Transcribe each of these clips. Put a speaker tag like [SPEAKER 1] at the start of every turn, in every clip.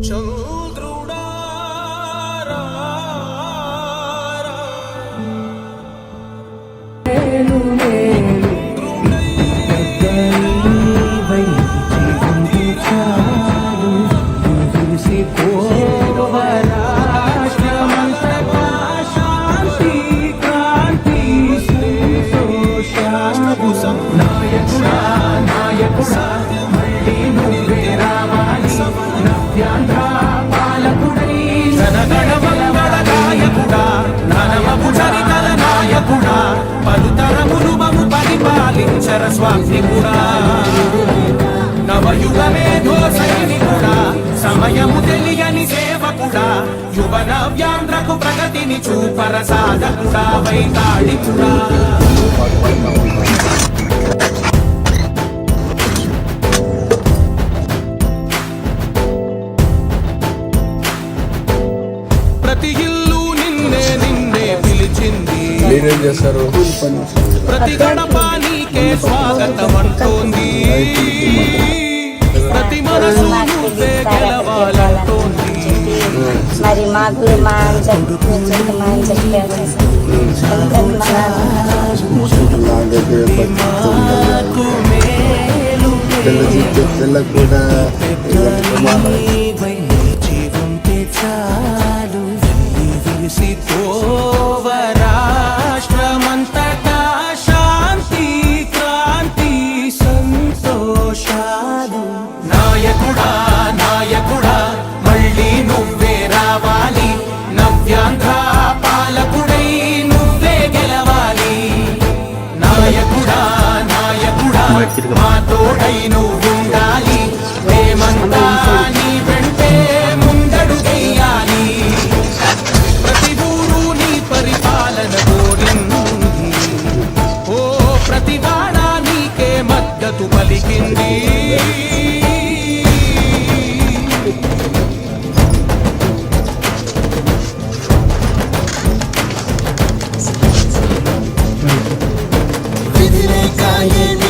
[SPEAKER 1] Jungle. పలుతరములు మము పరిపాలించర స్వామికుడా నవయుగ మేధో సైనికుడా సమయము తెలియని సేవకుడా యువ నవ్యాంధ్రకు ప్రగతిని చూపర సాధకుడా వైతాళికుడా। కూడా
[SPEAKER 2] మీరేం చేస్తారు?
[SPEAKER 1] ప్రతి గడప నీకే స్వాగతం అంటోంది ప్రతి మనసు నువ్వే గెలవాలంటోంది.
[SPEAKER 3] మరి మాకు మా అని చెప్పి కూర్చొని మా అని చెప్పారు
[SPEAKER 2] తెల్ల తెల్ల కూడా
[SPEAKER 1] జీవంతే చాలు. వెల్లి మా తోడై నువ్వుండాలి. మేమంతా నీ వెంటే ముందడుగెయ్యాలి ప్రతి ఊరు నీ పరిపాలన కోరింది. ఓ ప్రతి వాడ నీకే మద్దతు పలికింది.
[SPEAKER 4] నిధిలేక విడిగా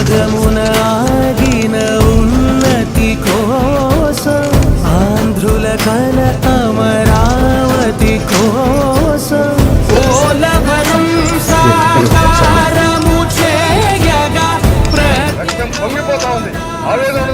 [SPEAKER 1] Hadi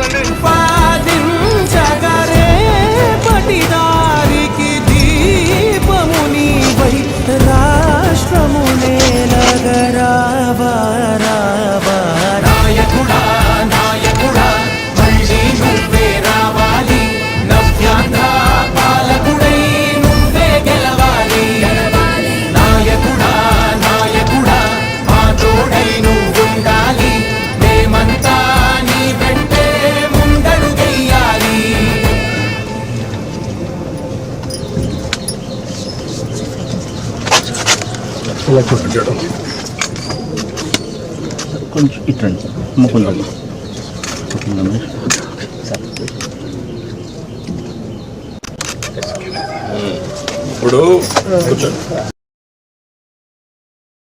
[SPEAKER 5] కొంచెం ఇట్రండి ముకుందండి.
[SPEAKER 2] ఇప్పుడు కూర్చోండి